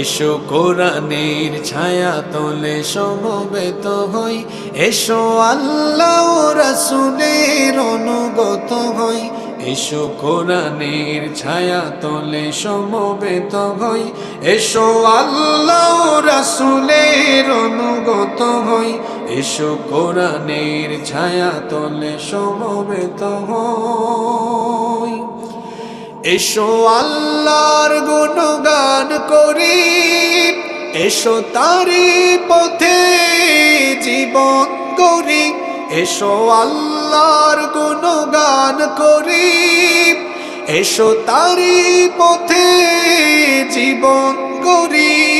এসো কোরআনের ছায়া তোলে সমবেত হই। এসো আল্লাহ রাসুলের অনুগত হই। এসো কোরআনের ছায়া তোলে সমবেত হই। এসো আল্লাহ রাসুলের অনুগত হই। এসো কোরআনের ছায়া তোলে সমবেত হই। এসো আল্লাহর গুণগান করি। এসো তারি পথে জীবন করি। এসো আল্লাহর গুণগান করি। এসো তারি পথে জীবন করি।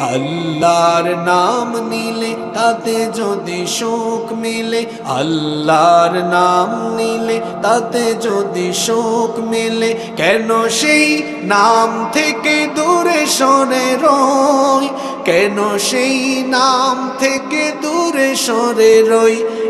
আল্লাহর নাম নিলে তাতে যদি সুখ মিলে, আল্লাহর নাম নিলে তাতে যদি সুখ মিলে, কেন সেই নাম থেকে দূরে সরে রই? কেন সেই নাম থেকে দূরে সরে রই?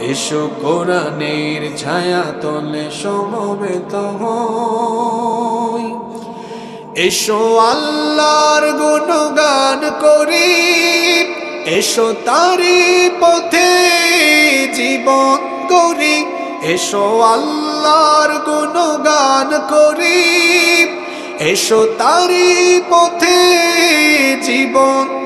এসো কোরআনের ছায়া তলে সমবেত এসো আল্লাহর গুণগান করি। এসো তারি পথে জীবন করি। এসো আল্লাহর গুণগান করি। এসো তারি পথে জীবন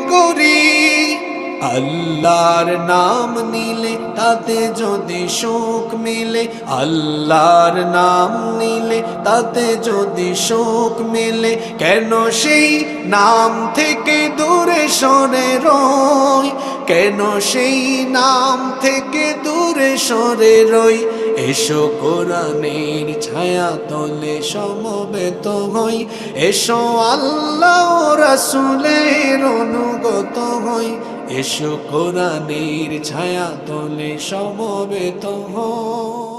আল্লাহর নাম নিলে তাতে যদি সুখ মিলে, আল্লাহর নাম নিলে তাতে যদি সুখ মিলে, কেন সেই নাম থেকে দূরে সরে রই? কেন সেই নাম থেকে দূরে সরে রই? এসো কোরআনের ছায়া তলে সমবেত হই, এসো আল্লাহ রাসুলের অনুগত হই। এসো কোরআনের ছায়া তোলে সমবেত হই